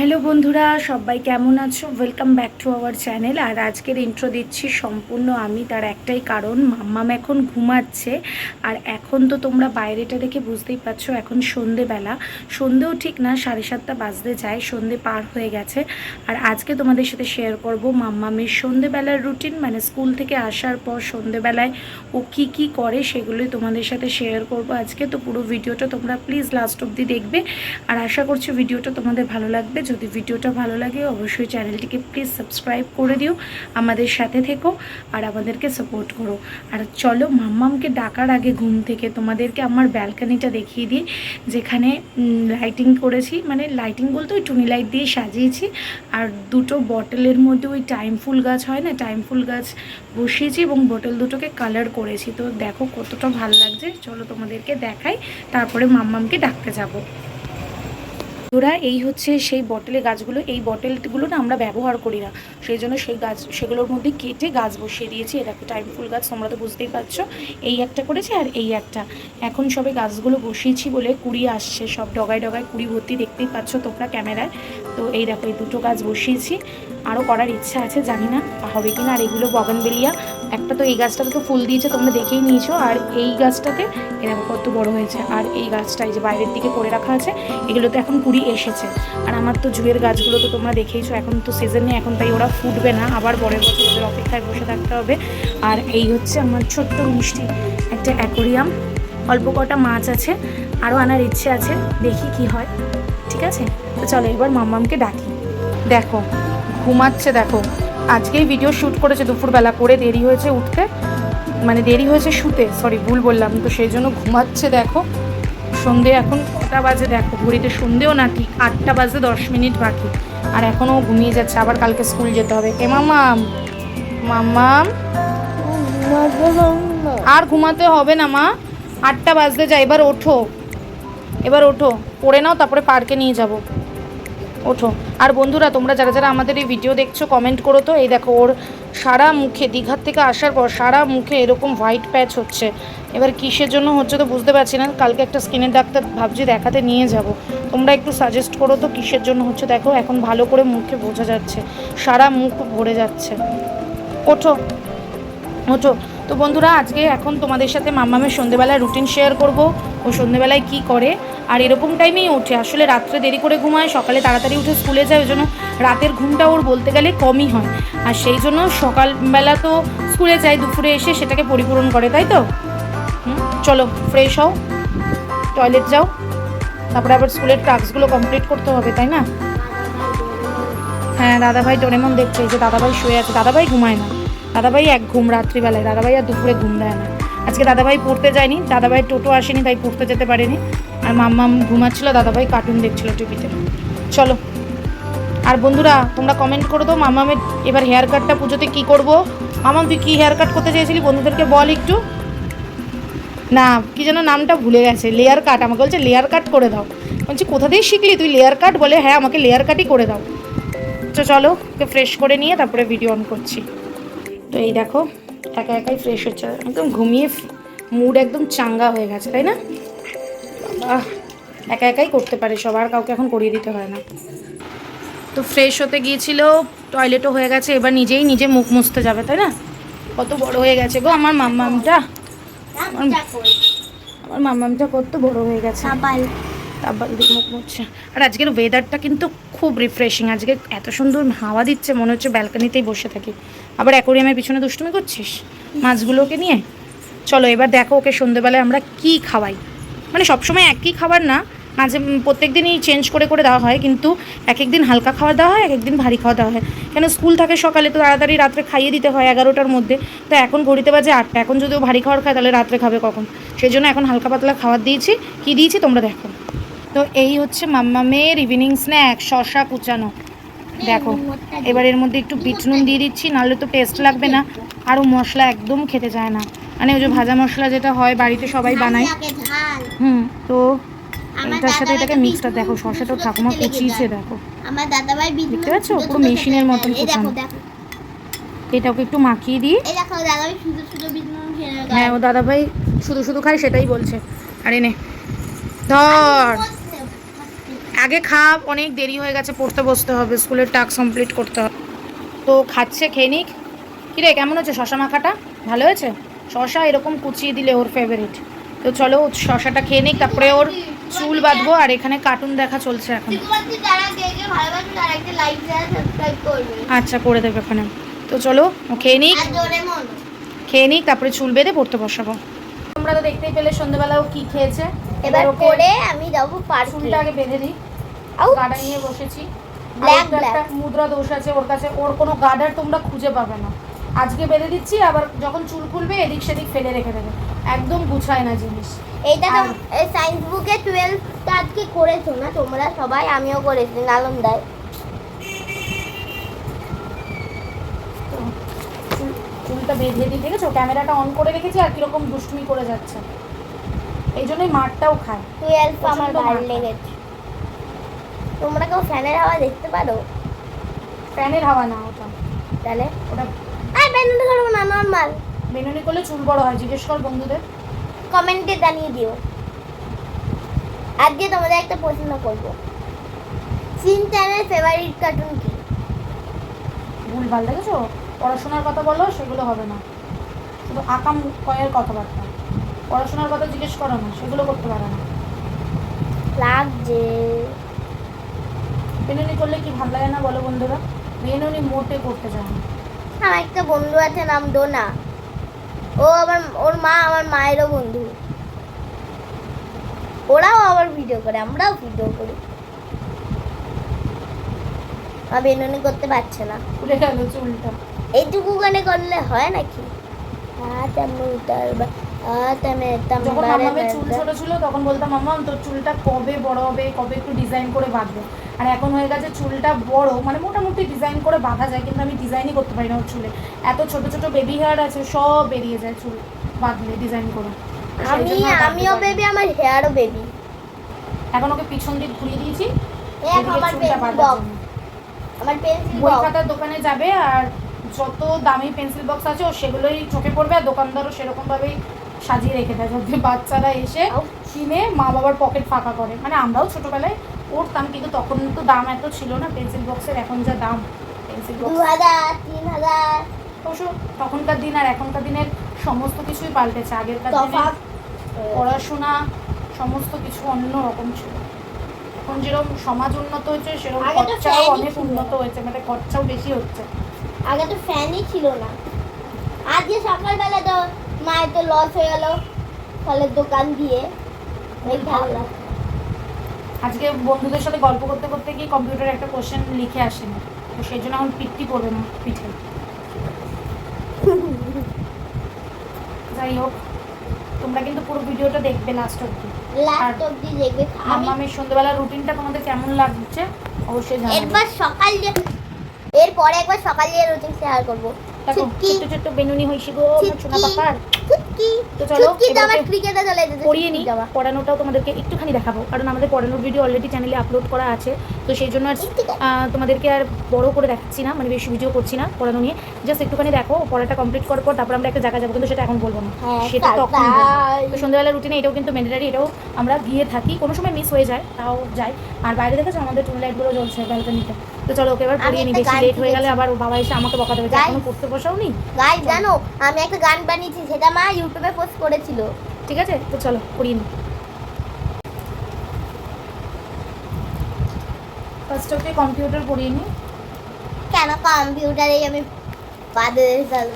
Hello বন্ধুরা, সবাই কেমন আছো? Welcome back to our channel আর আজকের ইন্ট্রো দিচ্ছি সম্পূর্ণ আমি, তার একটাই কারণ, মাম্মাম এখন ঘুমাচ্ছে। আর এখন তো তোমরা বাইরেটা দেখে বুঝতেই পারছ, এখন সন্ধেবেলা। সন্ধেও ঠিক না, সাড়ে সাতটা বাজতে যায়, সন্ধে পার হয়ে গেছে। আর আজকে তোমাদের সাথে শেয়ার করব মাম্মামের সন্ধেবেলার রুটিন মানে স্কুল থেকে আসার পর সন্ধেবেলায় ও কি কি করে সেগুলোই তোমাদের সাথে শেয়ার করব আজকে। তো পুরো ভিডিওটা তোমরা প্লিজ লাস্ট অবধি দেখবে। আর আশা করছি ভিডিওটা তোমাদের ভালো লাগবে। যদি ভিডিওটা ভালো লাগে, অবশ্যই চ্যানেলটিকে প্লিজ সাবস্ক্রাইব করে দিও, আমাদের সাথে থেকো আর আমাদেরকে সাপোর্ট করো। আর চলো মাম্মামকে ডাকার আগে ঘুম থেকে তোমাদেরকে আমার ব্যালকানিটা দেখিয়ে দিই, যেখানে লাইটিং করেছি। মানে লাইটিং বলতে ওই টুনি লাইট দিয়ে সাজিয়েছি। আর দুটো বটলের মধ্যে ওই টাইম ফুল গাছ হয় না টাইম ফুল গাছ বসিয়েছি এবং বটল দুটোকে কালার করেছি। তো দেখো কতটা ভালো লাগছে। চলো তোমাদেরকে দেখাই, তারপরে মাম্মামকে ডাকতে যাব। ওরা এই হচ্ছে সেই বটলে গাছগুলো। এই বটেলগুলো না আমরা ব্যবহার করি না। সেই জন্য সেই গাছ, সেগুলোর মধ্যে কেটে গাছ বসিয়ে দিয়েছি। এটা একটা টাইম ফুল গাছ, তোমরা তো বুঝতেই পারছ। এই একটা করেছি আর এই একটা। এখন সবে গাছগুলো বসিয়েছি বলে কুড়ি আসছে। সব ডগায় ডগায় কুড়ি ভর্তি দেখতেই পাচ্ছ তোমরা ক্যামেরায়। তো এই দেখো, এই দুটো গাছ বসিয়েছি। আরও করার ইচ্ছা আছে, জানি না হবে কি না। আর এগুলো বগানবেলিয়া, একটা তো এই গাছটাতে তো ফুল দিয়েছে, তোমরা দেখেই নিয়েছো। আর এই গাছটাতে এরকম কত বড় হয়েছে। আর এই গাছটা এই যে বাইরের দিকে করে রাখা আছে, এগুলো তো এখন কুড়ি এসেছে। আর আমার তো জুয়ের গাছগুলো তো তোমরা দেখেইছো, এখন তো সিজনে এখন তাই ওরা ফুটবে না। আবার পরের বছর ওদের অপেক্ষায় বসে থাকতে হবে। আর এই হচ্ছে আমার ছোট্ট মিষ্টি, একটা অ্যাকোরিয়াম অল্প কটা মাছ আছে, আরও আনার ইচ্ছে আছে, দেখি কি হয়। ঠিক আছে? তো চলো এবার মাম্মামকে ডাকি। দেখো ঘুমাচ্ছে, দেখো। আজকেই ভিডিও শ্যুট করেছে, দুপুরবেলা করে দেরি হয়েছে উঠতে। মানে দেরি হয়েছে শুতে সরি ভুল বললাম। তো সেই জন্য ঘুমাচ্ছে, দেখো। সন্ধে এখন কটা বাজে, দেখো। ঘড়িতে সন্ধেও না ঠিক আটটা বাজে, দশ মিনিট বাকি। আর এখনও ঘুমিয়ে যাচ্ছে, আবার কালকে স্কুল যেতে হবে। এ মামাম মাম্মাম। আর ঘুমাতে হবে না, মা। আটটা বাজতে যায়, এবার ওঠো। এবার ওঠো, পড়ে নাও, তারপরে পার্কে নিয়ে যাব। ওঠো। আর বন্ধুরা, তোমরা যারা যারা আমাদের এই ভিডিও দেখছ কমেন্ট করো তো। এই দেখো, ওর সারা মুখে, দীঘার থেকে আসার পর সারা মুখে এরকম হোয়াইট প্যাচ হচ্ছে। এবার কিসের জন্য হচ্ছে তো বুঝতে পারছি না। কালকে একটা স্কিনের ডাক্তার ভাবছি দেখাতে নিয়ে যাব। তোমরা একটু সাজেস্ট করো তো কিসের জন্য হচ্ছে। দেখো, এখন ভালো করে মুখে বোঝা যাচ্ছে। সারা মুখ ভরে যাচ্ছে। ওঠো। ওঠো। তো বন্ধুরা, আজকে এখন তোমাদের সাথে মাম্মামের সন্ধেবেলায় রুটিন শেয়ার করব। ও সন্ধেবেলায় কি করে? আর এরকম টাইমেই ওঠে। আসলে রাত্রে দেরি করে ঘুমায়, সকালে তাড়াতাড়ি উঠে স্কুলে যায় ওই জন্য রাতের ঘুমটা ওর বলতে গেলে কমই হয়। আর সেই জন্য সকালবেলা তো স্কুলে যায়, দুপুরে এসে সেটাকে পরিপূরণ করে, তাই তো? চলো ফ্রেশ হও। টয়লেট যাও। তারপরে আবার স্কুলের টাস্কগুলো কমপ্লিট করতে হবে, তাই না? হ্যাঁ দাদাভাই ডোরেমন দেখছে যে দাদাভাই শুয়ে আছে। দাদাভাই ঘুমায় না। দাদাভাই এক ঘুম রাত্রিবেলায়, দাদাভাই আর দুপুরে ঘুম দেয় না। আজকে দাদাভাই পড়তে যায়নি দাদাভাই টোটো আসেনি, তাই পড়তে যেতে পারেনি। আর মাম্মাম ঘুমাচ্ছিল, দাদাভাই কার্টুন দেখছিল টিভিতে। চলো। আর বন্ধুরা, তোমরা কমেন্ট করো তো মামামের এবার হেয়ার কাটটা পুজোতে কী করব? মামাম তুই কী হেয়ার কাট করতে চেয়েছিলি? বন্ধুদেরকে বল একটু। না, কি যেন নামটা ভুলে গেছে লেয়ার কাট আমাকে বলছে লেয়ার কাট করে দাও। বলছি, কোথা দিয়ে শিখলি তুই লেয়ার কাট বলে হ্যাঁ আমাকে লেয়ার কাটই করে দাও। তো চলো, ওকে ফ্রেশ করে নিয়ে তারপরে ভিডিও অন করছি। তো এই দেখো একা একাই ফ্রেশ হচ্ছে। একদম ঘুমিয়ে মুড একদম চাঙ্গা হয়ে গেছে তাই না? বাবা একা একাই করতে পারে সবার কাউকে এখন করিয়ে দিতে হয় না। তো ফ্রেশ হতে গিয়েছিল টয়লেটও হয়ে গেছে এবার নিজেই নিজে মুখ মুছতে যাবে তাই না? কত বড় হয়ে গেছে গো আমার মাম্মামটা। আমার আমার মাম্মামটা কত বড় হয়ে গেছে। মুখ মুছছে। আর আজকের ওয়েদারটা কিন্তু খুব রিফ্রেশিং আজকে এত সুন্দর হাওয়া দিচ্ছে মনে হচ্ছে ব্যালকানিতেই বসে থাকি। আবার অ্যাকোরিয়ামের পিছনে দুষ্টুমি করছিস মাছগুলোকে নিয়ে? চলো, এবার দেখো ওকে সন্ধ্যেবেলায় আমরা কি খাওয়াই। মানে সবসময় একই খাবার না, মাঝে প্রত্যেক দিনই চেঞ্জ করে করে দেওয়া হয়, কিন্তু এক এক দিন হালকা খাওয়া দেওয়া হয় এক এক দিন ভারী খাওয়া দেওয়া হয়। কেন স্কুল থাকে সকালে তো তাড়াতাড়ি রাত্রে খাইয়ে দিতে হয় এগারোটার মধ্যে। তো এখন ঘড়িতে বাজে আটটা, এখন যদি ও ভারী খাওয়ার খায় তাহলে রাত্রে খাবে কখন? সেই জন্য এখন হালকা পাতলা খাবার দিয়েছি, কি দিয়েছি তোমরা দেখো। তো এই হচ্ছে মাম্মামের ইভিনিং স্ন্যাক শশা কুচানো। দেখো এবার এর মধ্যে একটু বিট নুন দিয়ে দিচ্ছি নাহলে তো টেস্ট লাগবে না। আরও মশলা একদম খেতে চায় না। মানে ওই যে ভাজা মশলা যেটা হয় বাড়িতে সবাই বানায়। হুম তো এটার সাথে এটাকে মিক্সটা দেখো শশাটাও ঠাকুমা কুচিয়েছে দেখো। আমার দাদাভাই দেখতে পাচ্ছ? পুরো মেশিনের মতন কুচানো এটাকে একটু মাখিয়ে দিই। এই দেখো দাদাভাই শুধু শুধু বিষ্ণু হ্যাঁ ও দাদাভাই শুধু শুধু খায় সেটাই বলছে। আরে নে ধর। আগে খা অনেক দেরি হয়ে গেছে পড়তে বসতে হবে স্কুলের টাস্ক কমপ্লিট করতে হবে। তো খাচ্ছে খেয়ে নিক। কিরে কেমন হচ্ছে শশা মাখাটা? ভালো হয়েছে? শশা এরকম কুচিয়ে দিলে ওর ফেভারিট তো চলো শশাটা খেয়ে নিক তারপরে ওর চুল বাঁধবো আর এখানে কার্টুন দেখা চলছে এখন। আচ্ছা করে দেবে ওখানে। তো চলো ও খেয়ে নিক। খেয়ে নিক তারপরে চুল বেঁধে পড়তে বসাবো। তোমরা তো দেখতেই পেলে সন্ধ্যেবেলা ও কি খেয়েছে। এবার করে আমি যাব পার্কে চুলটা আগে বেঁধে দিই। গার্ডার নিয়ে বসেছি। একটা মুদ্রা দোষ আছে ওর কাছে। ওর কোনো গার্ডার তোমরা খুঁজে পাবে না। আজকে বেঁধে দিচ্ছি আবার যখন চুল খুলবে এদিক সেদিক ফেলে রেখে দেবে। একদম গুছায় না জিনিস। এইটা তো সায়েন্স বুকে টুয়েলভটা আজকে করেছ না? তোমরা সবাই আমিও করেছি নালন্দায় চুলটা বেঁধে দিই দেখেছ ক্যামেরাটা অন করে রেখেছি আর কীরকম দুষ্টুমি করে যাচ্ছে। এই জন্যই মাঠটাও খায়। টুয়েলভ আমার ভালো লেগেছে। তোমরা কেউ ফ্যানের হাওয়া দেখতে পারো? ফ্যানের হাওয়া না ওটা। তাহলে? ওটা আর বেনুনি করব না নর্মাল বেনুনি করলে চুল বড় হয় জিজ্ঞেস কর বন্ধুদের। কমেন্টে জানিয়ে দিও। আজকে তোমাদের একটা প্রশ্ন করব। সিন চ্যানেল ফেভারিট কার্টুন কি? ভুল ভালো দেখেছ? পড়াশোনার কথা বলো সেগুলো হবে না। শুধু আকাম কয়ের কথাবার্তা। পড়াশোনার কথা জিজ্ঞেস করো না সেগুলো করতে পারে না। লাগছে। বেনুনি করলে কি ভালো লাগে না বলো বন্ধুরা? বেনুনি মোটে করতে চায় না। আমার একটা বন্ধু আছে নাম ডোনা। ও আমার ওর মা আমার মায়েরও বন্ধু। ওরাও আবার ভিডিও করে আমরাও ভিডিও করি। আর বেনুনি করতে পারছে না। খুলে গেল চুলটা। এইটুকু গানে করলে হয় নাকি? হাত আমি উতার যখন মামামের চুল ছোট ছিল তখন বলতাম মাম্মাম তোর চুলটা কবে বড় হবে? কবে একটু ডিজাইন করে বাঁধবে? আর এখন হয়ে গেছে চুলটা বড় মানে মোটামুটি ডিজাইন করে বাঁধা যায় কিন্তু আমি ডিজাইনই করতে পারি না ওর চুলে। এত ছোট ছোট বেবি হেয়ার আছে সব বেরিয়ে যায় চুল বাঁধলে ডিজাইন করে। আমি আমিও বেবি আমার হেয়ারও বেবি এখন ওকে পিছন দিক ঘুরিয়ে দিয়েছি আমার পেন্সিল বই খাতার দোকানে যাবে আর যত দামি পেন্সিল বক্স আছে ও সেগুলোই চোখে পড়বে আর দোকানদারও সেরকমভাবেই সাজিয়ে রেখে দেয় যাতে বাচ্চারা এসে। কিনে মা বাবার পকেট ফাঁকা করে। মানে আমরাও ছোটোবেলায় পড়তাম কিন্তু তখন তো দাম এত ছিল না পেন্সিল বক্সের এখন যা দাম। পেন্সিল বক্স তিন হাজার অবশ্য তখনকার দিন আর এখনকার দিনের সমস্ত কিছুই পাল্টেছে। আগেরকার দিনে পড়াশোনা সমস্ত কিছু অন্য রকম ছিল। এখন যেরকম সমাজ উন্নত হয়েছে সেরকম খরচাও অনেক উন্নত হয়েছে মানে খরচাও বেশি হচ্ছে। আগে তো ফ্যানই ছিল না। আজকে সকালবেলা তো মায়ের তো লস হয়ে গেল। ফলের দোকান দিয়ে। আজকে বন্ধুদের সাথে গল্প করতে করতে গিয়ে কম্পিউটারে একটা কোশ্চেন লিখে আসেনি। তো সেই জন্য এখন পিঠে। যাই হোক তোমরা কিন্তু পুরো ভিডিওটা দেখবে লাস্ট অব্দি লাস্ট অব্দি দেখবে। আমি সন্ধ্যেবেলা রুটিনটা তোমাদের কেমন লাগছে? অবশ্যই জানাবে। একবার সকাল এরপরে একবার সকাল রুটিন শেয়ার করব। দেখো ছুটকি ছোট্ট ছোট্ট বেনুনি গো আমার সোনা পাপার তো চলো, আমার ক্রিকেটে চলে যেতে পড়িয়ে যাওয়া পড়ানোটাও তোমাদেরকে একটুখানি দেখাবো কারণ আমাদের পড়ানোর ভিডিও অলরেডি চ্যানেলে আপলোড করা আছে। তো সেই জন্য আর তোমাদেরকে আর বড় করে দেখাচ্ছি না মানে বেশি ভিডিও করছি না পড়ানো নিয়ে। জাস্ট একটুখানি দেখো পড়াটা কমপ্লিট করার পর তারপর আমরা একটা জায়গা যাব কিন্তু সেটা এখন বলব না। হ্যাঁ, সেটা তখন তো সন্ধ্যাবেলা রুটিনে এটাও কিন্তু ম্যান্ডেটারি এটাও আমরা গিয়ে থাকি। কোনো সময় মিস হয়ে যায় তাও যাই আর বাইরে দেখেছ আমাদের টুন লাইটগুলো জ্বলছে ব্যালকনিতে তো চলো ওকে এবার পড়িয়ে নি বেশি লেট হয়ে গেলে আবার ও বাবা এসে আমাকে বকা দেবে। এখনও পড়তে বসাও নি গাই জানো আমি একটা গান বানিয়েছি সেটা মা ইউটিউবে পোস্ট করেছিল। ঠিক আছে? তো চলো পড়িয়ে নি। ফার্স্ট ওকে কম্পিউটার পড়িয়ে নি। কেন কম্পিউটারেই আমি বাদে রেজাল্ট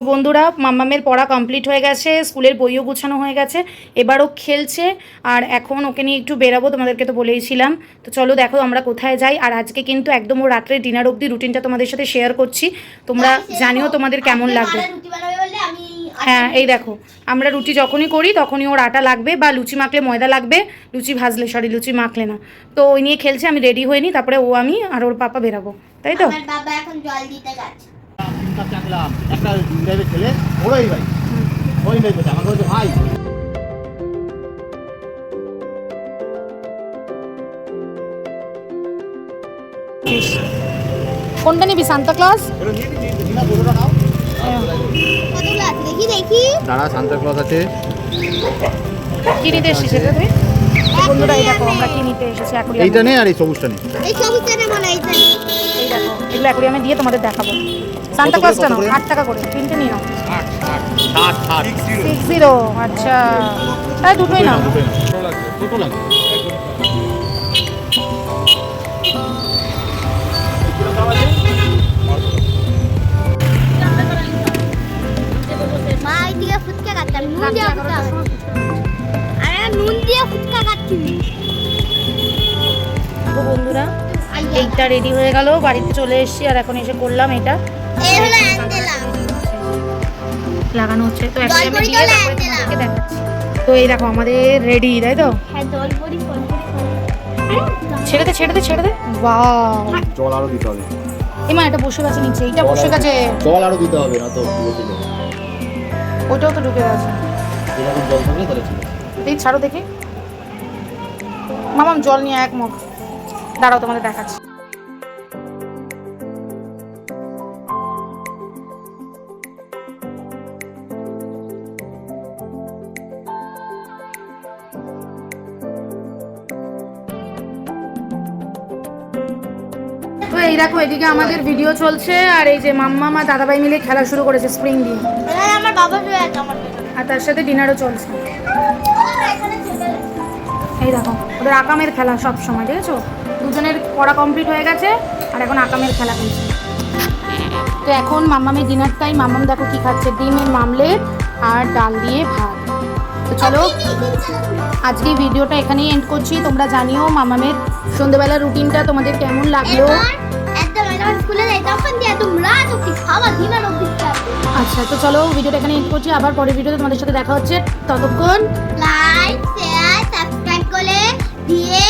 বন্ধুরা মাম্মামের পড়া কমপ্লিট হয়ে গেছে স্কুলের বইও গুছানো হয়ে গেছে এবারও খেলছে আর এখন ওকে নিয়ে একটু বেরাবো তোমাদেরকে তো বলেইছিলাম। তো চলো দেখো আমরা কোথায় যাই আর আজকে কিন্তু একদম ও রাত্রে ডিনার অবধি রুটিনটা তোমাদের সাথে শেয়ার করছি। তোমরা জানিও তোমাদের কেমন লাগবে। হ্যাঁ এই দেখো আমরা রুটি যখনই করি তখনই ওর আটা লাগবে বা লুচি মাখলে ময়দা লাগবে লুচি ভাজলে সরি লুচি মাখলে না। তো ওই নিয়ে খেলছে আমি রেডি হইনি তারপরে ও আমি আর ওর পাপা বেরাবো তাই তো? বাবা এখন জল দিতে গেছে তিনটা একটা ইংরেজি ছেলে ওরাই ভাই। ওই নেই কোথায় আমাকে বলছে ভাই। কোনটা নিবি সান্তা এটা আছে দেখি দেখি। দাঁড়া সান্তা ক্লজ আছে। কি নিতে এসেছিস এটা তুই? বন্ধুরা এই আমরা কি নিতে এসেছি অ্যাকুরিয়াম এইটা নেই আর এই সবুজটা নেই এই সবুজটা নেব না এইটা নেই। এই দেখো এগুলো অ্যাকুরিয়ামে দিয়ে তোমাদের দেখাবো। সান্তা করে, নাও আট টাকা করে তিনটে নিয়ে নাও সিক্স জিরো আচ্ছা। তাই দুটোই নাও। বন্ধুরা এইটা রেডি হয়ে গেল বাড়িতে চলে এসেছি আর এখন এসে করলাম এটা। এই হলো অ্যাঞ্জেলা লাগানো হচ্ছে তো দিয়ে তো তারপরে তোমাদেরকে দেখাচ্ছি। তো এই দেখো আমাদের রেডি তাই তো? হ্যাঁ ছেড়ে দে ছেড়ে দে ছেড়ে দে। বাও জল আরও দিতে হবে। এমা এটা বসে গেছে নিচে এইটা বসে গেছে। জল আরও দিতে হবে না তো ওইটাও তো ঢুকে গেছে। এরকম জল থাকলে তাহলে ঠিক আছে। ছাড়ো দেখি। মামাম জল নিয়ে এক মুখ। দাঁড়াও তোমাদের দেখাচ্ছি। তো এই দেখো এদিকে আমাদের ভিডিও চলছে আর এই যে মাম্মা মা দাদাভাই মিলে খেলা শুরু করেছে স্প্রিং দিয়ে আমার বাবা আমার পেছনে আর তার সাথে ডিনারও চলছে। এই দেখো ওদের আকামের খেলা সব সময় ঠিক আছে দুজনের পড়া কমপ্লিট হয়ে গেছে আর এখন আকামের খেলা খেলছে তো এখন মাম্মামের ডিনার টাইম মাম্মাম দেখো কি খাচ্ছে ডিমের মামলেট আর ডাল দিয়ে ভাত। তো চলো আজকে ভিডিওটা এখানেই এন্ড করছি। তোমরা জানিও মামামের সন্ধ্যেবেলার রুটিনটা তোমাদের কেমন লাগল? আচ্ছা তো চলো ভিডিওটা এখানে এন্ড করছি। আবার পরের ভিডিওতে তোমাদের সাথে দেখা হচ্ছে। ততক্ষণ লাইক শেয়ার সাবস্ক্রাইব করে দিয়ে